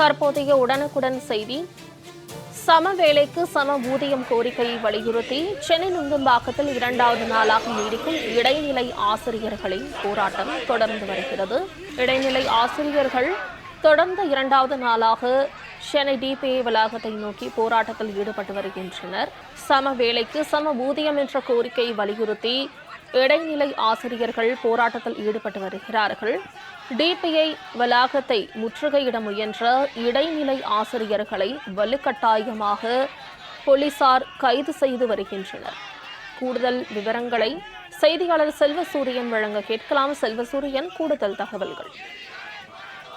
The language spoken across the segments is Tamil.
தற்போதைய உடனுக்குடன் செய்தி. சம வேலைக்கு சம ஊதியம் கோரிக்கையை வலியுறுத்தி சென்னை நுங்கம்பாக்கத்தில் இரண்டாவது நாளாக நீடிக்கும் இடைநிலை ஆசிரியர்களின் போராட்டம் தொடர்ந்து வருகிறது. இடைநிலை ஆசிரியர்கள் தொடர்ந்த இரண்டாவது நாளாக சென்னை டிபிஐ வளாகத்தை நோக்கி போராட்டத்தில் ஈடுபட்டு வருகின்றனர். சம வேலைக்கு சம ஊதியம் என்ற கோரிக்கையை வலியுறுத்தி இடைநிலை ஆசிரியர்கள் போராட்டத்தில் ஈடுபட்டு வருகிறார்கள். டிபிஐ வளாகத்தை முற்றுகையிட முயன்ற இடைநிலை ஆசிரியர்களை வலுக்கட்டாயமாக போலீசார் கைது செய்து வருகின்றனர். கூடுதல் விவரங்களை செய்தியாளர் செல்வசூரியன் வழங்க கேட்கலாம். செல்வசூரியன் கூடுதல் தகவல்கள்.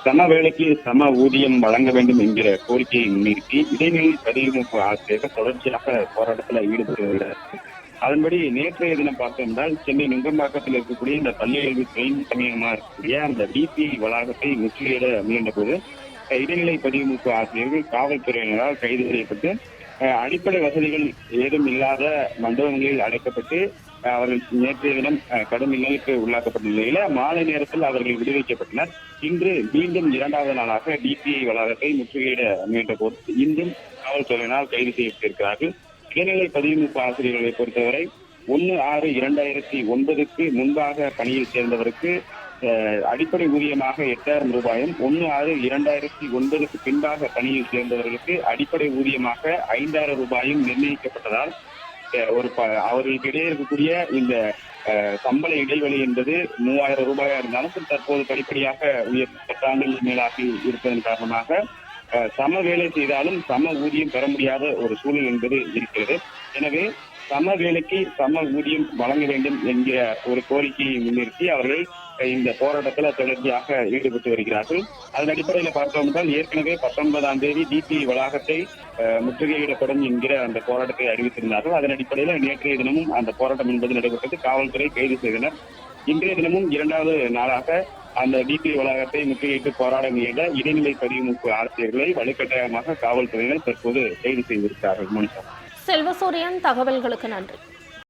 சம வேலைக்கு சம ஊதியம் வழங்க வேண்டும் என்கிற கோரிக்கையை முன்னிறுத்தி இடைநிலை பதிவு ஆசிரியர்கள் தொடர்ச்சியாக போராட்டத்தில் ஈடுபட்டு வருகிறார் அதன்படி நேற்றைய தினம் பார்த்தோம் என்றால் சென்னை நுங்கம்பாக்கத்தில் இருக்கக்கூடிய இந்த பள்ளி கல்வி துறையின் தமிழகமாக இருக்கக்கூடிய அந்த டிபி வளாகத்தை முற்றுகையிட முயன்ற போது இடைநிலை பதிவுமுக ஆசிரியர்கள் காவல்துறையினரால் கைது செய்யப்பட்டு அடிப்படை வசதிகள் ஏதும் இல்லாத மண்டபங்களில் அடைக்கப்பட்டு அவர்கள் நேற்றைய தினம் கடும் இன்னலுக்கு உள்ளாக்கப்பட்ட நிலையில மாலை நேரத்தில் அவர்கள் விடுவிக்கப்பட்டனர். இன்று மீண்டும் இரண்டாவது நாளாக டிபிஐ வளாகத்தை முற்றுகையிட முயன்ற போது இன்றும் காவல்துறையினால் கைது செய்யப்பட்டிருக்கிறார்கள். இடைநிலை பதிவுமுக ஆசிரியர்களை பொறுத்தவரை ஒன்னு ஆறு இரண்டாயிரத்தி ஒன்பதுக்கு முன்பாக பணியில் சேர்ந்தவருக்கு அடிப்படை ஊதியமாக எட்டாயிரம் ரூபாயும் ஒன்னு ஆறு இரண்டாயிரத்தி ஒன்பதுக்கு பின்பாக பணியில் சேர்ந்தவர்களுக்கு அடிப்படை ஊதியமாக ஐந்தாயிரம் ரூபாயும் நிர்ணயிக்கப்பட்டதால் ஒரு ப- அவர்களுக்கு இடையே இருக்கக்கூடிய இந்த சம்பள இடைவெளி என்பது மூவாயிரம் ரூபாயா இருந்தாலும் தற்போது படிப்படியாக உயர் பத்தாண்டுகள் மேலாகி இருப்பதன் காரணமாக சம வேலை செய்தாலும் சம ஊதியம் பெற முடியாத ஒரு சூழல் என்பது இருக்கிறது. எனவே சம வேலைக்கு சம ஊதியம் வழங்க வேண்டும் என்கிற ஒரு கோரிக்கையை முன்னிறுத்தி அவர்கள் இந்த போராட்டத்தில் தொடர்ச்சியாக ஈடுபட்டு வருகிறார்கள். அதன் அடிப்படையில் பார்த்தோம் என்றால் ஏற்கனவே பத்தொன்பதாம் தேதி டிபி வளாகத்தை முற்றுகையிடப்படும் என்கிற அந்த போராட்டத்தை அறிவித்திருந்தார்கள். அதன் அடிப்படையில் நேற்றைய தினமும் அந்த போராட்டம் என்பது நடைபெற்றது. காவல்துறை கைது செய்தனர். இன்றைய தினமும் இரண்டாவது நாளாக அந்த டிபி வளாகத்தை முற்றுகையிட்டு போராட முயன்ற இடைநிலை பதிமுக ஆசிரியர்களை வலுக்கட்டாயமாக காவல்துறையினர் தற்போது கைது செய்திருக்கிறார்கள். மனுஷன் செல்வசூரியன் தகவல்களுக்கு நன்றி.